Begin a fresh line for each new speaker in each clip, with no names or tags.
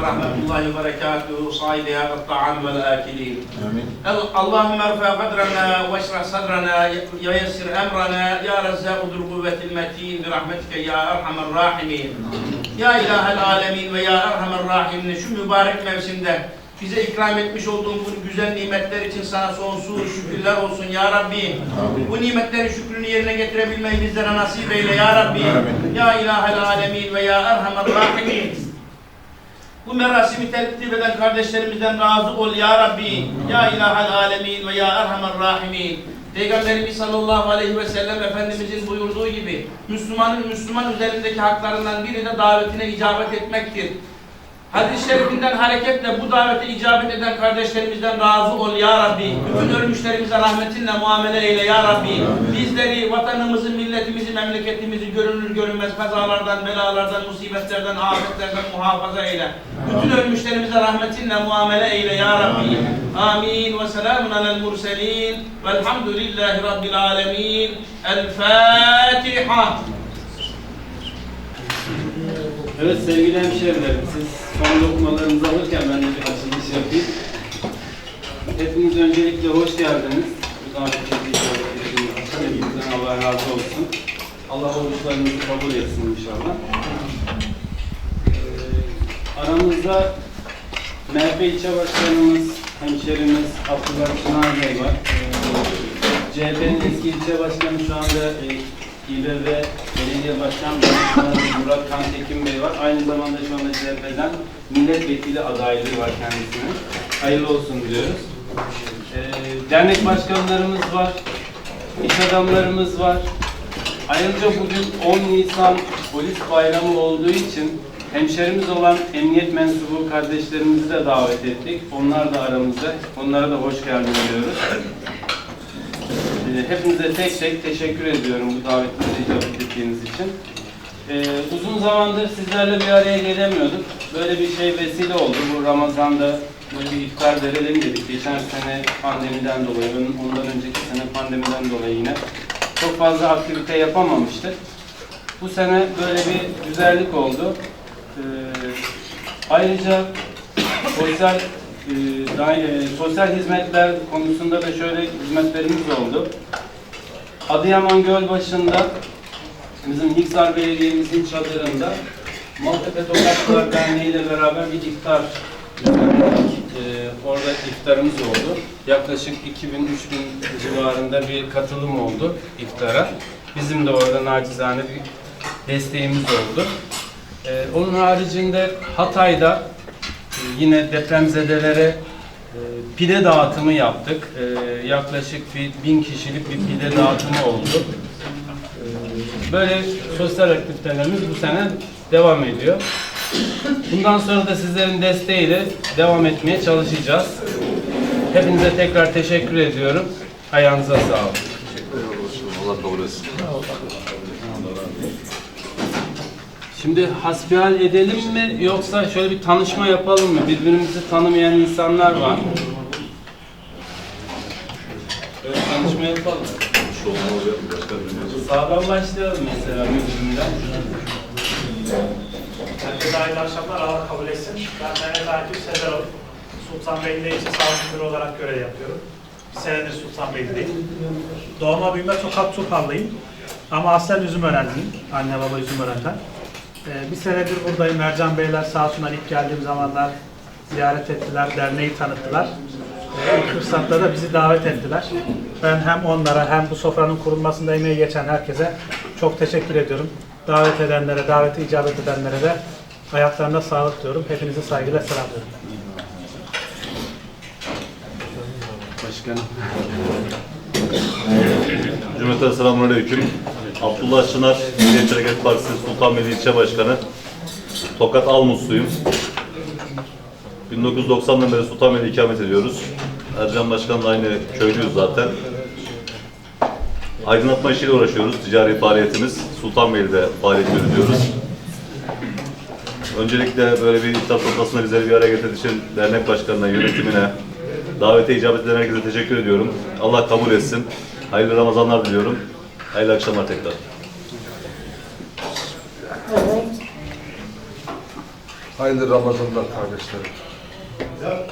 ورحمة الله وبركاته صائد يا الطعام والآكلين
Amin.
اللهم ارفع قدرنا واشرح صدرنا ويسر امرنا يا رزاق ذو القوة المتين برحمتك يا ارحم الراحمين. Ya ilahel alemin ve ya erhamer rahimin şu mübarek mevsimde bize ikram etmiş olduğun bu güzel nimetler için sana sonsuz şükürler olsun ya Rabbi. Bu nimetlerin şükrünü yerine getirebilmeyi bizlere nasip eyle ya Rabbi.
Amin.
Ya ilahel alemin ve ya erhamer rahimin. bu merasimi tertip eden kardeşlerimizden razı ol ya Rabbi. Ya ilahel alemin ve ya erhamer rahimin. Peygamberimiz sallallahu aleyhi ve sellem Efendimizin buyurduğu gibi Müslümanın Müslüman üzerindeki haklarından biri de davetine icabet etmektir. Hadis-i şerifinden hareketle bu davete icabet eden kardeşlerimizden razı ol ya Rabbi. Bütün ölmüşlerimize rahmetinle muamele eyle ya Rabbi. Bizleri, vatanımızı, milletimizi, memleketimizi görünür görünmez kazalardan, belalardan, musibetlerden, afetlerden muhafaza eyle. Bütün ölmüşlerimize rahmetinle muamele eyle ya Rabbi. Amin ve selamun alel murselin velhamdülillahi rabbil alemin. El Fatiha.
Evet sevgili hemşehrilerim, siz son lokmalarınızı alırken ben de bir açılış yapayım. Hepiniz öncelikle hoş geldiniz. Bu için hepinizden Allah razı olsun. Allah oruçlarınızı kabul etsin inşallah. Ee, aramızda MHP ilçe başkanımız, hemşerimiz Abdullah Çınar Bey var. Ee, CHP'nin eski ilçe başkanı şu anda e, İBB Belediye Başkan Başkanı Murat Kantekin Bey var. Aynı zamanda şu anda CHP'den milletvekili adaylığı var kendisinin. Hayırlı olsun diyoruz. Ee, dernek başkanlarımız var. iş adamlarımız var. Ayrıca bugün 10 Nisan polis bayramı olduğu için hemşerimiz olan emniyet mensubu kardeşlerimizi de davet ettik. Onlar da aramızda. Onlara da hoş geldin diyoruz. Ee, Hepinize tek tek teşekkür ediyorum bu davetimize icabet ettiğiniz için. Ee, uzun zamandır sizlerle bir araya gelemiyorduk. Böyle bir şey vesile oldu. Bu Ramazan'da böyle bir iftar verelim dedik. Geçen sene pandemiden dolayı, ondan önceki sene pandemiden dolayı yine çok fazla aktivite yapamamıştık. Bu sene böyle bir güzellik oldu. Ee, ayrıca sosyal e, daha- e, sosyal hizmetler konusunda da şöyle hizmetlerimiz oldu. Adıyaman Gölbaşı'nda bizim Hiksar Belediye'mizin çadırında Maltepe Tokatlılar Derneği ile beraber bir iftar. Ee, orada iftarımız oldu. Yaklaşık 2000-3000 civarında bir katılım oldu iftara. Bizim de orada nacizane bir desteğimiz oldu. Ee, onun haricinde Hatay'da e, yine depremzedelere e, pide dağıtımı yaptık. E, yaklaşık bir bin kişilik bir pide dağıtımı oldu. E, böyle sosyal aktivitelerimiz bu sene devam ediyor. Bundan sonra da sizlerin desteğiyle devam etmeye çalışacağız. Hepinize tekrar teşekkür ediyorum. Ayağınıza sağlık.
Allah kabul etsin.
Şimdi hasbihal edelim mi yoksa şöyle bir tanışma yapalım mı? Birbirimizi tanımayan insanlar var. Böyle tanışma yapalım. Sağdan başlayalım mesela müdürümden.
Herkese hayırlı akşamlar. Allah kabul etsin. Ben Mehmet Akif Sezerov. Sultanbeyli'de ilçe sağlık müdürü olarak görev yapıyorum. Bir senedir Sultanbeyli'deyim. Doğma büyüme Tokat Turhal'lıyım. Ama aslen Üzümörenliyim. Anne baba Üzümören'den. Ee, bir senedir buradayım. Ercan Beyler sağ olsunlar ilk geldiğim zamanlar ziyaret ettiler, derneği tanıttılar. Ee, fırsatta da bizi davet ettiler. Ben hem onlara hem bu sofranın kurulmasında emeği geçen herkese çok teşekkür ediyorum. Davet edenlere, davete icabet edenlere de ayaklarına sağlık diyorum. Hepinizi saygıyla selamlıyorum.
Başkanım.
Cümleten selamünaleyküm. Abdullah Çınar, Milliyetçi Hareket Partisi Sultanbeyli İlçe Başkanı. Tokat Almusluyum. 1990'dan beri Sultanbeyli'de ikamet ediyoruz. Ercan Başkan'la aynı köylüyüz zaten. Aydınlatma işiyle uğraşıyoruz. Ticari faaliyetimiz Sultanbeyli'de faaliyet yürütüyoruz. Öncelikle böyle bir iftar sofrasında bizleri bir araya getirdiği için dernek başkanına, yönetimine, davete icabet eden herkese teşekkür ediyorum. Allah kabul etsin. Hayırlı Ramazanlar diliyorum. Hayırlı akşamlar tekrar.
Hayırlı Ramazanlar kardeşlerim.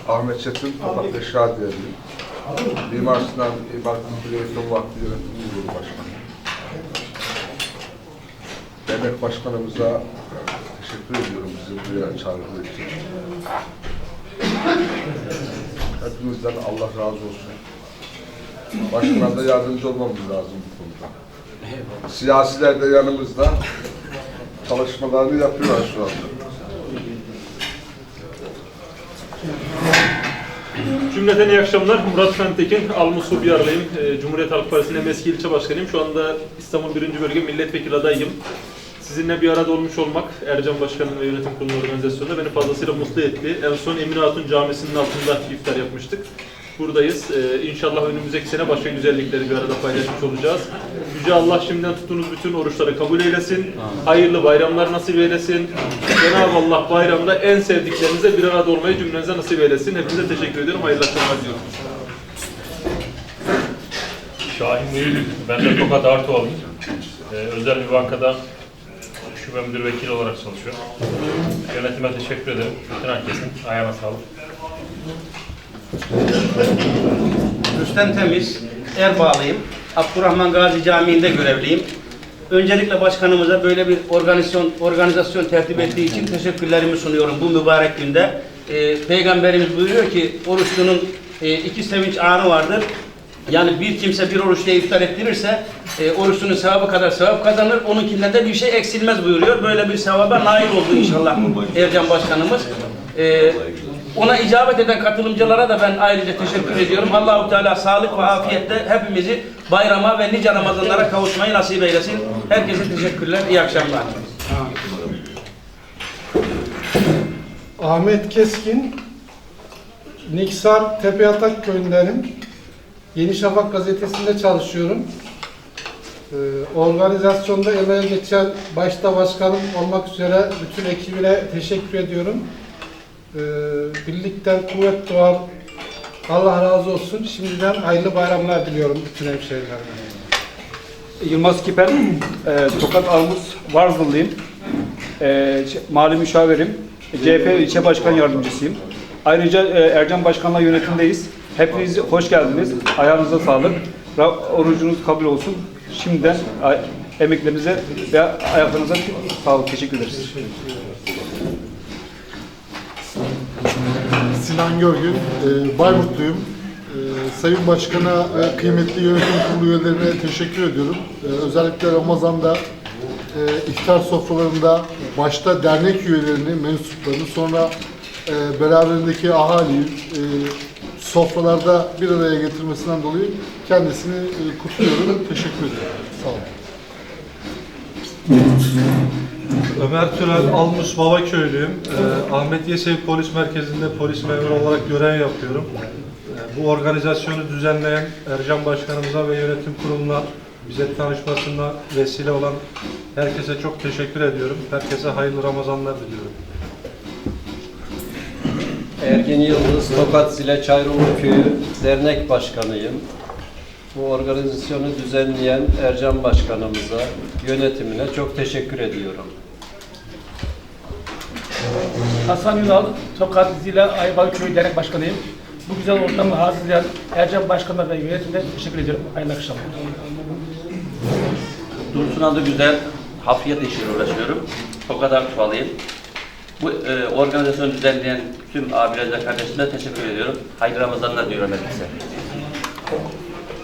Ahmet Çetin, Tokat Beşra diyelim. Mimar Sinan İmar Eğitim Vakfı Yönetim Kurulu Başkanı. Dernek Başkanımıza teşekkür ediyorum bizi buraya çağırdığı için. Hepimizden Allah razı olsun. Başkana da yardımcı olmamız lazım bu konuda. Siyasiler de yanımızda çalışmalarını yapıyorlar şu anda.
Cümleten iyi akşamlar. Murat Fentekin, Almusu Biyarlıyım. Ee, Cumhuriyet Halk Partisi'nin eski ilçe başkanıyım. Şu anda İstanbul 1. Bölge Milletvekili adayım. Sizinle bir arada olmuş olmak, Ercan Başkan'ın ve yönetim kurulu organizasyonunda beni fazlasıyla mutlu etti. En son Emine Hatun Camisi'nin altında iftar yapmıştık. Buradayız. Ee, inşallah önümüzdeki sene başka güzellikleri bir arada paylaşmış olacağız. Yüce Allah şimdiden tuttuğunuz bütün oruçları kabul eylesin. Hayırlı bayramlar nasip eylesin. Cenab-ı Allah bayramda en sevdiklerinize bir arada olmayı cümlenize nasip eylesin. Hepinize teşekkür ediyorum. Hayırlı akşamlar diliyorum.
Şahin Mühür, ben de Tokat Artuvalıyım. Ee, özel bir bankada şube müdür vekili olarak çalışıyorum. Yönetime teşekkür ederim. Bütün herkesin ayağına sağlık.
Rüstem Temiz, Erbağlıyım. Abdurrahman Gazi Camii'nde görevliyim. Öncelikle başkanımıza böyle bir organizasyon organizasyon tertip ettiği için teşekkürlerimi sunuyorum bu mübarek günde. Ee, Peygamberimiz buyuruyor ki oruçlunun e, iki sevinç anı vardır. Yani bir kimse bir oruçla iftar ettirirse e, oruçlunun sevabı kadar sevap kazanır. Onunkinden de bir şey eksilmez buyuruyor. Böyle bir sevaba nail oldu inşallah Ercan Başkanımız. Ee, ona icabet eden katılımcılara da ben ayrıca teşekkür ediyorum. Allahu Teala sağlık ve afiyetle hepimizi bayrama ve nice Ramazanlara kavuşmayı nasip eylesin. Herkese teşekkürler. İyi akşamlar.
Ahmet Keskin, Niksar Tepeyatak köyündenim. Yeni Şafak gazetesinde çalışıyorum. Ee, organizasyonda emeğe geçen başta başkanım olmak üzere bütün ekibine teşekkür ediyorum. Ee, birlikten kuvvet doğar. Allah razı olsun. Şimdiden hayırlı bayramlar diliyorum bütün hemşehrilerime.
Yılmaz Kiper, e, Tokat Armuz Varzlı'lıyım. E, ş- mali müşavirim. CHP ilçe başkan yardımcısıyım. Ayrıca e, Ercan Başkan'la yönetimdeyiz. Hepiniz hoş geldiniz. Ayağınıza sağlık. Orucunuz kabul olsun. Şimdiden emeklerinize ve ayaklarınıza sağlık. Teşekkür ederiz.
Sinan Görgün, e, Bayburtluyum. E, Sayın Başkan'a ve kıymetli yönetim kurulu üyelerine teşekkür ediyorum. E, özellikle Ramazan'da e, iftar sofralarında başta dernek üyelerini, mensuplarını sonra e, beraberindeki ahaliyi e, sofralarda bir araya getirmesinden dolayı kendisini e, kutluyorum. Teşekkür ediyorum. Sağ olun.
Ömer Türel Almus Babaköylüyüm. Ee, Ahmet Yesevi Polis Merkezi'nde polis memuru olarak görev yapıyorum. Ee, bu organizasyonu düzenleyen Ercan Başkanımıza ve yönetim kuruluna bize tanışmasına vesile olan herkese çok teşekkür ediyorum. Herkese hayırlı Ramazanlar diliyorum.
Ergin Yıldız, Tokat Zile Çayroğlu Köyü Dernek Başkanıyım. Bu organizasyonu düzenleyen Ercan Başkanımıza, yönetimine çok teşekkür ediyorum.
Hasan Ünal, Tokat Zile Ayvalıköy Dernek Başkanıyım. Bu güzel ortamı hazırlayan Ercan Başkan'a ve yönetimine teşekkür ediyorum. Hayırlı akşamlar.
Dursun adı güzel, hafriyat işiyle uğraşıyorum. O kadar tuvalıyım. Bu e, organizasyonu düzenleyen tüm abilerine, kardeşlerime teşekkür ediyorum. Hayırlı Ramazanlar diyorum herkese.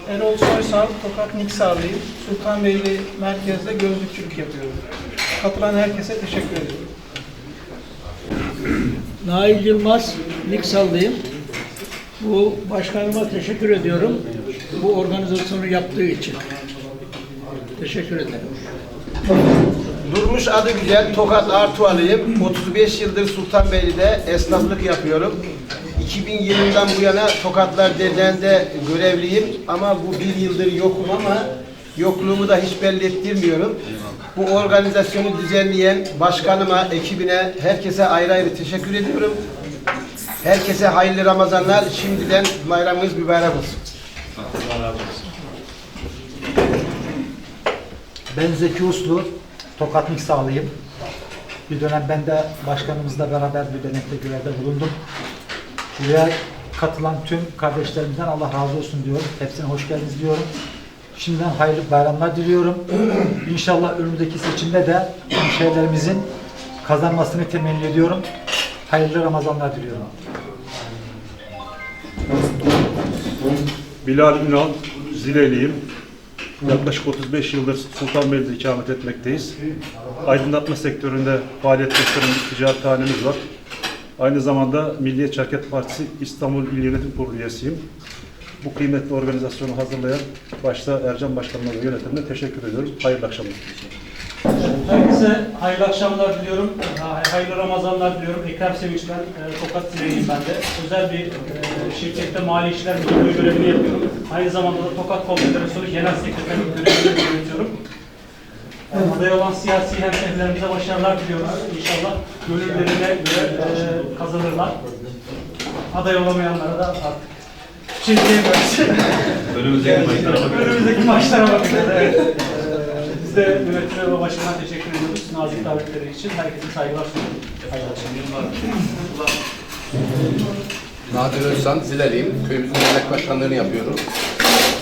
Erol Soysal, Tokat Niksarlıyım. Sultanbeyli merkezde gözlükçülük yapıyorum. Katılan herkese teşekkür ediyorum.
Nail Yılmaz, Niksallıyım. Bu başkanıma teşekkür ediyorum. Bu organizasyonu yaptığı için. Teşekkür ederim.
Durmuş adı güzel, Tokat Artuvalıyım. 35 yıldır Sultanbeyli'de esnaflık yapıyorum. 2000 yılından bu yana Tokatlar Derneği'nde görevliyim ama bu bir yıldır yokum ama yokluğumu da hiç belli ettirmiyorum. Bu organizasyonu düzenleyen başkanıma, ekibine, herkese ayrı ayrı teşekkür ediyorum. Herkese hayırlı Ramazanlar. Şimdiden bayramınız mübarek olsun.
Ben Zeki Uslu, Tokat Niksarlıyım. Bir dönem ben de başkanımızla beraber bir denekte görevde bulundum. Buraya katılan tüm kardeşlerimizden Allah razı olsun diyorum. Hepsine hoş geldiniz diyorum. Şimdiden hayırlı bayramlar diliyorum. İnşallah önümüzdeki seçimde de hemşehrilerimizin kazanmasını temenni ediyorum. Hayırlı Ramazanlar diliyorum.
Bilal Ünal, Zileliyim. Yaklaşık 35 yıldır Sultanbeyli'de ikamet etmekteyiz. Aydınlatma sektöründe faaliyet gösteren bir ticarethanemiz var. Aynı zamanda Milliyetçi Hareket Partisi İstanbul İl Yönetim Kurulu üyesiyim. Bu kıymetli organizasyonu hazırlayan başta Ercan Başkanıma ve yönetimine teşekkür ediyorum. Hayırlı akşamlar.
Herkese hayırlı akşamlar diliyorum. Ha- Hayırlı Ramazanlar diliyorum. Ekrem Sevinç ben. E, Tokat Sileyim ben de. Özel bir e, şirkette mali işler müdürlüğü görevini yapıyorum. Aynı zamanda da Tokat Konfederasyonu Genel Sekreterlik görevini yönetiyorum. E, Aday olan siyasi hemşehrilerimize başarılar diliyoruz. İnşallah gönüllerine göre kazanırlar. Aday olamayanlara da artık diyemiyoruz.
Önümüzdeki maçlara bakacağız.
Önümüzdeki maçlara bakacağız. Evet. Ee, Biz de yönetime ve başkana teşekkür ediyoruz. Nazik davetleri için. Herkese saygılar akşamlar.
Nadir Özsan, Zileliyim. Köyümüzün dernek başkanlığını yapıyorum.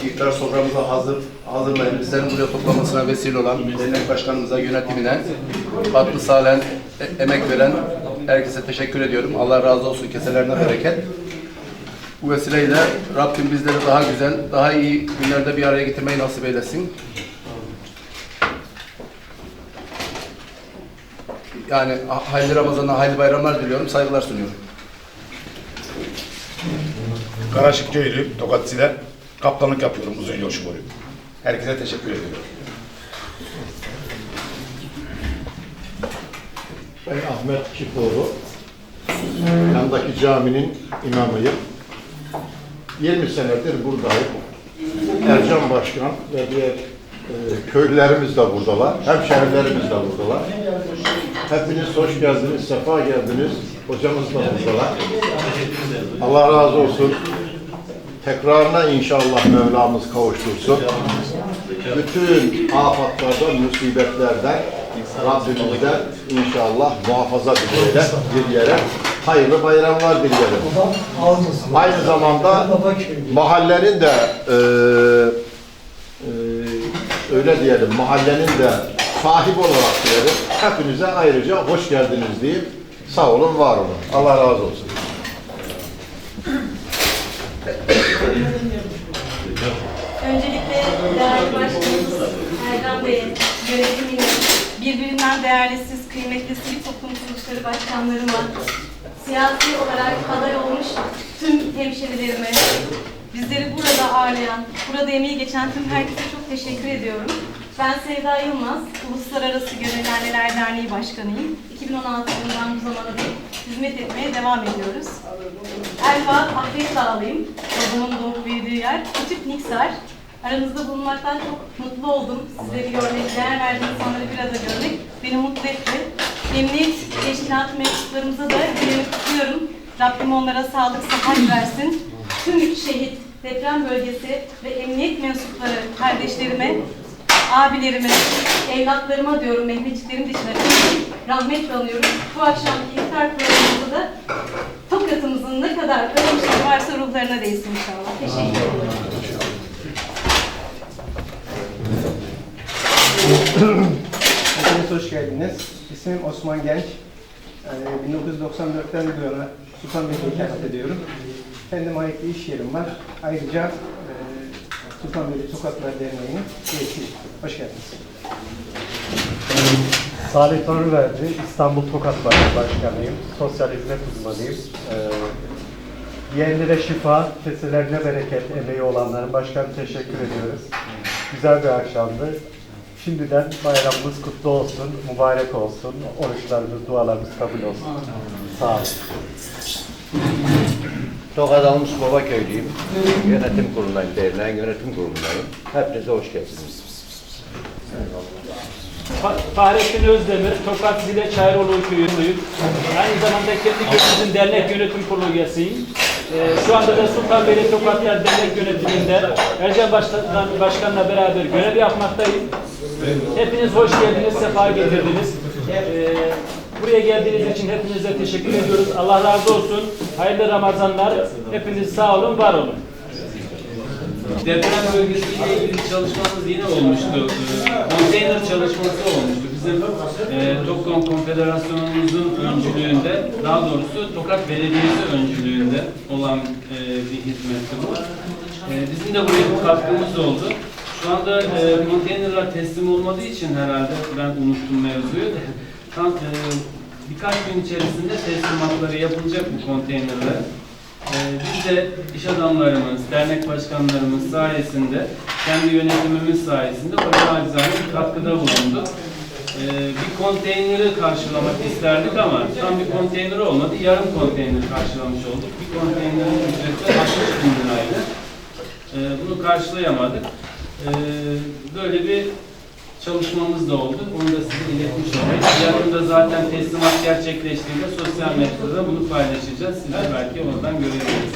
İftar soframızı hazır, hazırlayıp bizlerin buraya toplamasına vesile olan dernek başkanımıza, yönetimine, katkı sağlayan, e- emek veren herkese teşekkür ediyorum. Allah razı olsun, keselerine bereket. Bu vesileyle Rabbim bizleri daha güzel, daha iyi günlerde bir araya getirmeyi nasip eylesin. Yani ha- hayırlı Ramazanlar, hayırlı bayramlar diliyorum, saygılar sunuyorum.
Karaşık Köylü, Tokat Sile. Kaptanlık yapıyorum uzun yol şoförü. Herkese teşekkür ediyorum.
Ben Ahmet Çipoğlu. Yandaki caminin imamıyım. 20 senedir buradayım. Ercan Başkan ve diğer e, köylülerimiz de buradalar. Hemşehrilerimiz de buradalar. Hepiniz hoş geldiniz, sefa geldiniz. Hocamız da buradalar. Allah razı olsun. Tekrarına inşallah Mevlamız kavuştursun. Bütün afatlardan, musibetlerden Rabbimizden inşallah muhafaza bir yere. Hayırlı bayramlar dileyelim. Aynı zamanda mahallenin de e, e, öyle diyelim mahallenin de sahibi olarak diyelim. Hepinize ayrıca hoş geldiniz diyeyim. Sağ olun, var olun. Allah razı olsun.
Öncelikle değerli başkanımız Erdoğan Bey'in yönetimine, birbirinden değerli siz kıymetli sivil toplum kuruluşları başkanlarıma, siyasi olarak aday olmuş tüm hemşerilerime, bizleri burada ağırlayan, burada emeği geçen tüm herkese çok teşekkür ediyorum. Ben Sevda Yılmaz, Uluslararası Gönüllü Anneler Derneği Başkanıyım. 2016 yılından bu zamana dek hizmet etmeye devam ediyoruz. Elva Ahret Dağlıyım. Babamın doğup büyüdüğü yer. Küçük Niksar. Aranızda bulunmaktan çok mutlu oldum. Sizleri görmek, değer verdiğim insanları bir arada görmek beni mutlu etti. Emniyet teşkilat mensuplarımıza da dilimi kutluyorum. Rabbim onlara sağlık, sıhhat versin. Tüm şehit, deprem bölgesi ve emniyet mensupları kardeşlerime, abilerime, evlatlarıma diyorum, Mehmetçiklerim dışında rahmetle anıyorum. Bu akşamki iftar programımızda da Tokat'ımızın ne kadar ölmüşleri varsa ruhlarına değsin inşallah. Teşekkür ederim.
Hepiniz hoş geldiniz. İsmim Osman Genç. Ee, 1994'ten bu yana Sultanbeyli'de ikamet ediyorum. Kendime ait bir iş yerim var. Ayrıca e, Sultanbeyli Tokatlar Derneği'nin üyesiyim. Hoş geldiniz.
Salih Tanrıverdi, İstanbul Tokat Başkanıyım. Sosyal hizmet uzmanıyım. Ee, yeğenlere şifa, keselerine bereket emeği olanların başkanı teşekkür ediyoruz. Güzel bir akşamdı. Şimdiden bayramımız kutlu olsun, mübarek olsun. Oruçlarımız, dualarımız kabul olsun. Sağ olun.
Tokat Almış Baba Köylüyüm. Yönetim kurulundayım, derneğin yönetim kurulundayım. Hepinize hoş geldiniz.
Fa- Fahrettin Özdemir, Tokat Zile Çayroğlu köyündeyim. Aynı zamanda kendi köyümüzün dernek yönetim kurulu üyesiyim. Ee, şu anda da Sultanbeyli Tokatlar Dernek Yönetiminde Ercan Başkan, Başkan'la beraber görev yapmaktayım. Hepiniz hoş geldiniz, sefa getirdiniz. Ee, Buraya geldiğiniz için hepinize teşekkür ediyoruz. Allah razı olsun. Hayırlı Ramazanlar. Hepiniz sağ olun, var olun.
Deprem bölgesiyle ilgili çalışmamız yine olmuştu. Ee, Konteyner çalışması olmuştu. Bizim e, Tokon Konfederasyonumuzun öncülüğünde, daha doğrusu Tokat Belediyesi öncülüğünde olan e, bir hizmetti bu. E, bizim de buraya bir katkımız oldu. Şu anda e, konteynerler teslim olmadığı için herhalde ben unuttum mevzuyu. Tam e, birkaç gün içerisinde teslimatları yapılacak bu konteynerler. Ee, biz de iş adamlarımız, dernek başkanlarımız sayesinde, kendi yönetimimiz sayesinde oraya acizane bir katkıda bulunduk. Ee, bir konteyneri karşılamak isterdik ama tam bir konteyner olmadı, yarım konteyner karşılamış olduk. Bir konteynerin ücreti 60 bin liraydı. Ee, bunu karşılayamadık. Ee, böyle bir çalışmamız da oldu. Onu da size iletmiş olayım. Yarın da zaten teslimat gerçekleştiğinde sosyal medyada bunu paylaşacağız. Siz de belki oradan görebilirsiniz.